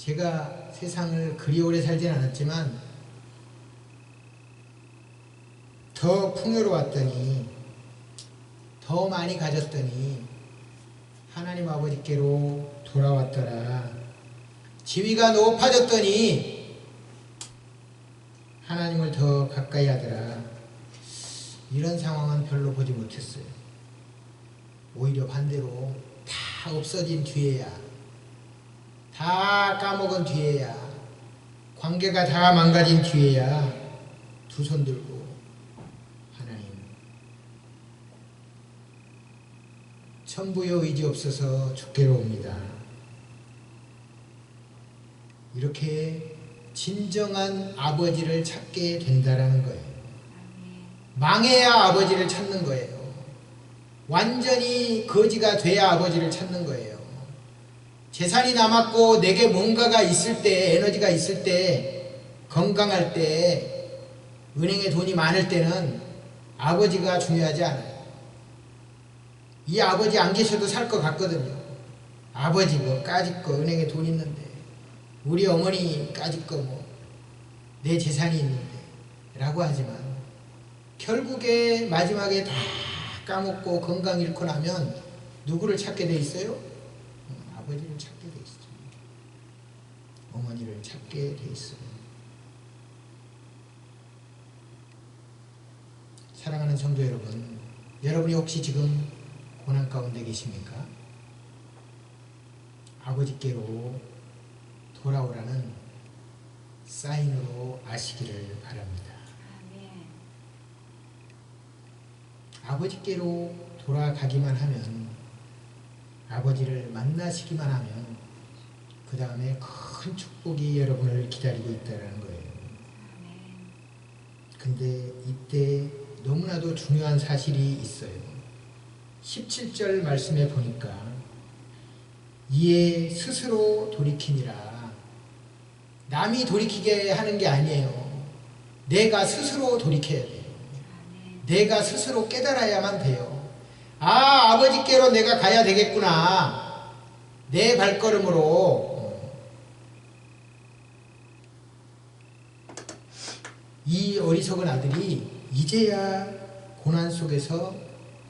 제가 세상을 그리 오래 살진 않았지만 더 풍요로웠더니 더 많이 가졌더니 하나님 아버지께로 돌아왔더라. 지위가 높아졌더니 하나님을 더 가까이 하더라. 이런 상황은 별로 보지 못했어요. 오히려 반대로 다 없어진 뒤에야, 다 까먹은 뒤에야, 관계가 다 망가진 뒤에야 두 손 들고 하나님 천부여 의지 없어서 죽게로 옵니다. 이렇게 진정한 아버지를 찾게 된다라는 거예요. 망해야 아버지를 찾는 거예요. 완전히 거지가 돼야 아버지를 찾는 거예요. 재산이 남았고 내게 뭔가가 있을 때, 에너지가 있을 때, 건강할 때, 은행에 돈이 많을 때는 아버지가 중요하지 않아요. 이 아버지 안 계셔도 살 것 같거든요. 아버지 뭐 까짓 거 은행에 돈 있는데 우리 어머니 까짓 거 뭐 내 재산이 있는데 라고 하지만 결국에 마지막에 다 까먹고 건강 잃고 나면 누구를 찾게 돼 있어요? 음, 아버지를 찾게 돼 있어요. 어머니를 찾게 돼 있어요. 사랑하는 성도 여러분, 여러분이 혹시 지금 고난 가운데 계십니까? 아버지께로 돌아오라는 사인으로 아시기를 바랍니다. 아버지께로 돌아가기만 하면 아버지를 만나시기만 하면 그 다음에 큰 축복이 여러분을 기다리고 있다는 거예요. 근데 이때 너무나도 중요한 사실이 있어요. 17절 말씀에 보니까 이에 스스로 돌이키니라 남이 돌이키게 하는 게 아니에요. 내가 스스로 돌이켜야 돼요. 내가 스스로 깨달아야만 돼요. 아, 아버지께로 내가 가야 되겠구나. 내 발걸음으로. 이 어리석은 아들이 이제야 고난 속에서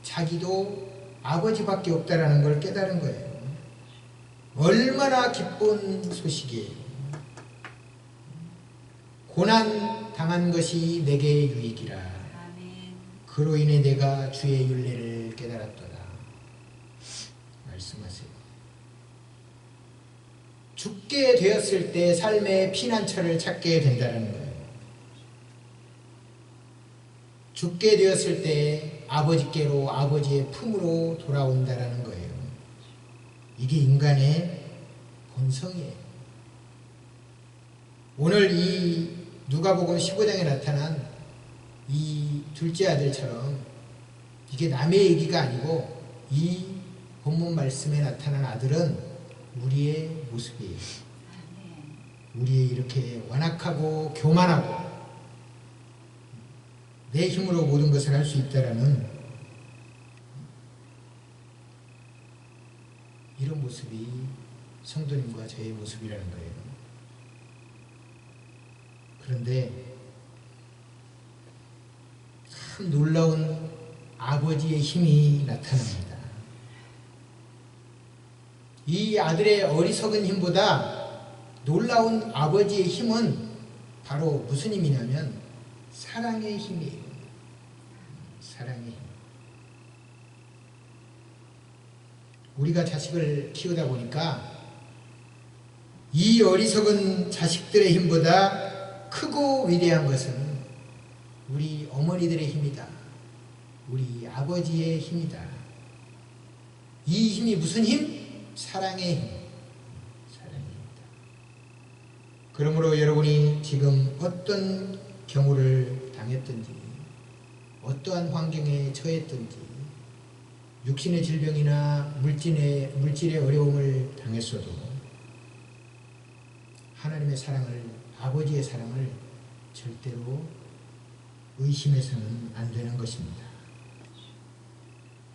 자기도 아버지밖에 없다라는 걸 깨달은 거예요. 얼마나 기쁜 소식이에요. 고난 당한 것이 내게 유익이라. 그로 인해 내가 주의 윤례를 깨달았도다. 말씀하세요. 죽게 되었을 때 삶의 피난처를 찾게 된다는 거예요. 죽게 되었을 때 아버지께로 아버지의 품으로 돌아온다라는 거예요. 이게 인간의 본성이에요. 오늘 이 누가복음 15장에 나타난 이 둘째 아들처럼 이게 남의 얘기가 아니고 이 본문 말씀에 나타난 아들은 우리의 모습이에요. 우리의 이렇게 완악하고 교만하고 내 힘으로 모든 것을 할 수 있다라는 이런 모습이 성도님과 저의 모습이라는 거예요. 그런데 참 놀라운 아버지의 힘이 나타납니다. 이 아들의 어리석은 힘보다 놀라운 아버지의 힘은 바로 무슨 힘이냐면 사랑의 힘이에요. 사랑의 힘. 우리가 자식을 키우다 보니까 이 어리석은 자식들의 힘보다 크고 위대한 것은 우리 어머니들의 힘이다. 우리 아버지의 힘이다. 이 힘이 무슨 힘? 사랑의 힘. 사랑의 힘이다. 그러므로 여러분이 지금 어떤 경우를 당했든지 어떠한 환경에 처했든지 육신의 질병이나 물질의, 물질의 어려움을 당했어도 하나님의 사랑을 아버지의 사랑을 절대로 의심해서는 안 되는 것입니다.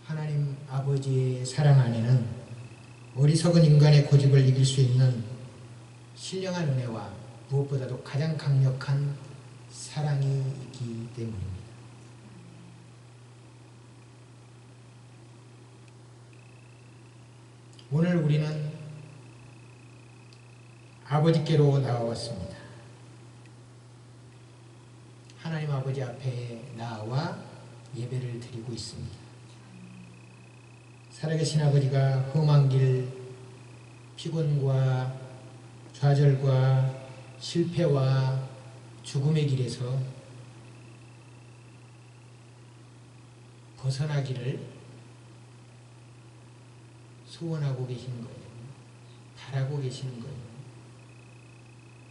하나님 아버지의 사랑 안에는 어리석은 인간의 고집을 이길 수 있는 신령한 은혜와 무엇보다도 가장 강력한 사랑이 있기 때문입니다. 오늘 우리는 아버지께로 나와왔습니다. 하나님 아버지 앞에 나와 예배를 드리고 있습니다. 살아계신 아버지가 험한 길, 피곤과 좌절과 실패와 죽음의 길에서 벗어나기를 소원하고 계시는 거예요. 바라고 계시는 거예요.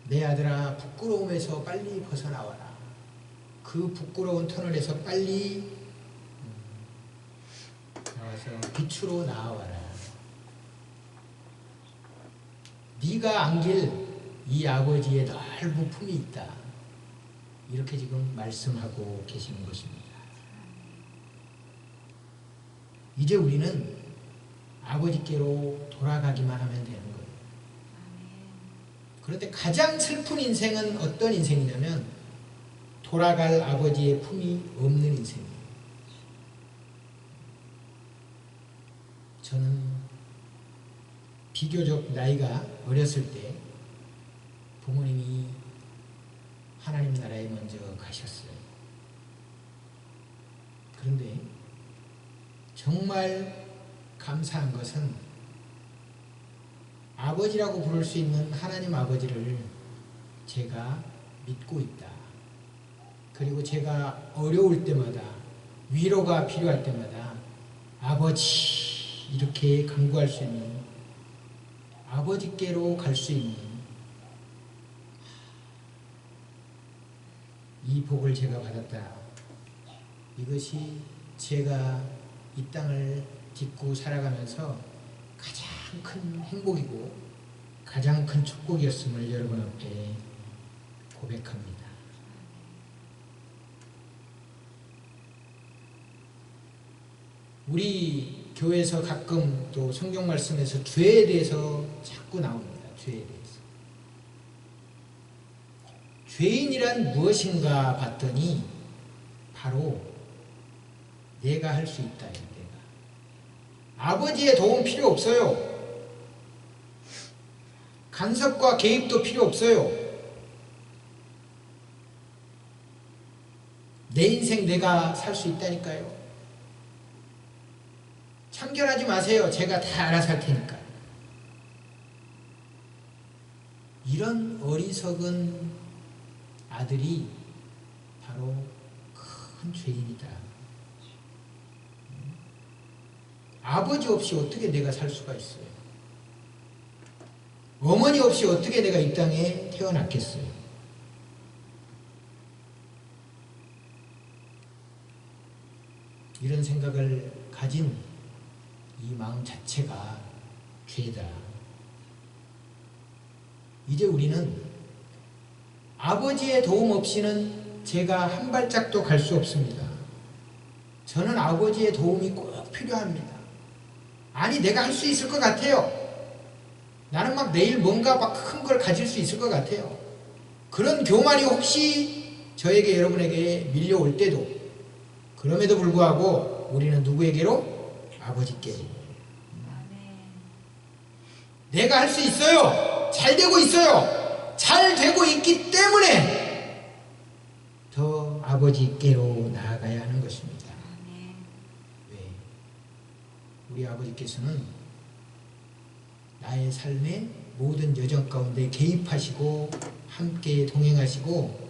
내 아들아 부끄러움에서 빨리 벗어나와라. 그 부끄러운 터널에서 빨리 음, 나와서 빛으로 나와라. 네가 안길 이 아버지의 넓은 품이 있다. 이렇게 지금 말씀하고 계시는 것입니다. 이제 우리는 아버지께로 돌아가기만 하면 되는 거예요. 그런데 가장 슬픈 인생은 어떤 인생이냐면 돌아갈 아버지의 품이 없는 인생이에요. 저는 비교적 나이가 어렸을 때 부모님이 하나님 나라에 먼저 가셨어요. 그런데 정말 감사한 것은 아버지라고 부를 수 있는 하나님 아버지를 제가 믿고 있다. 그리고 제가 어려울 때마다 위로가 필요할 때마다 아버지 이렇게 간구할 수 있는 아버지께로 갈 수 있는 이 복을 제가 받았다. 이것이 제가 이 땅을 딛고 살아가면서 가장 큰 행복이고 가장 큰 축복이었음을 여러분 앞에 고백합니다. 우리 교회에서 가끔 또 성경 말씀에서 죄에 대해서 자꾸 나옵니다. 죄에 대해서. 죄인이란 무엇인가 봤더니 바로 내가 할 수 있다. 내가. 아버지의 도움 필요 없어요. 간섭과 개입도 필요 없어요. 내 인생 내가 살 수 있다니까요. 참견하지 마세요. 제가 다 알아서 할 테니까. 이런 어리석은 아들이 바로 큰 죄인이다. 아버지 없이 어떻게 내가 살 수가 있어요? 어머니 없이 어떻게 내가 이 땅에 태어났겠어요? 이런 생각을 가진 이 마음 자체가 죄다. 이제 우리는 아버지의 도움 없이는 제가 한 발짝도 갈 수 없습니다. 저는 아버지의 도움이 꼭 필요합니다. 아니, 내가 할 수 있을 것 같아요. 나는 막 내일 뭔가 막 큰 걸 가질 수 있을 것 같아요. 그런 교만이 혹시 저에게 여러분에게 밀려올 때도 그럼에도 불구하고 우리는 누구에게로? 아버지께. 내가 할 수 있어요. 잘 되고 있어요. 잘 되고 있기 때문에 더 아버지께로 나아가야 하는 것입니다. 왜? 우리 아버지께서는 나의 삶의 모든 여정 가운데 개입하시고 함께 동행하시고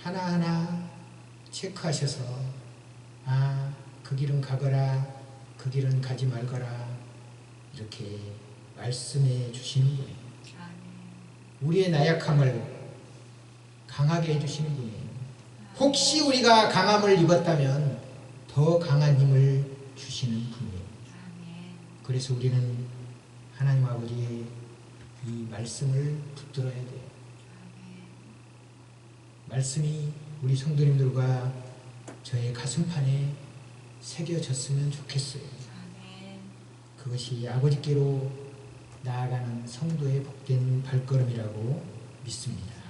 하나하나 체크하셔서 아, 그 길은 가거라, 그 길은 가지 말거라 이렇게 말씀해 주시는 분이에요. 우리의 나약함을 강하게 해주시는 분이에요. 혹시 우리가 강함을 입었다면 더 강한 힘을 주시는 분이에요. 그래서 우리는 하나님 아버지의 이 말씀을 붙들어야 돼요. 말씀이 우리 성도님들과 저의 가슴판에 새겨졌으면 좋겠어요. 그것이 아버지께로 나아가는 성도의 복된 발걸음이라고 믿습니다.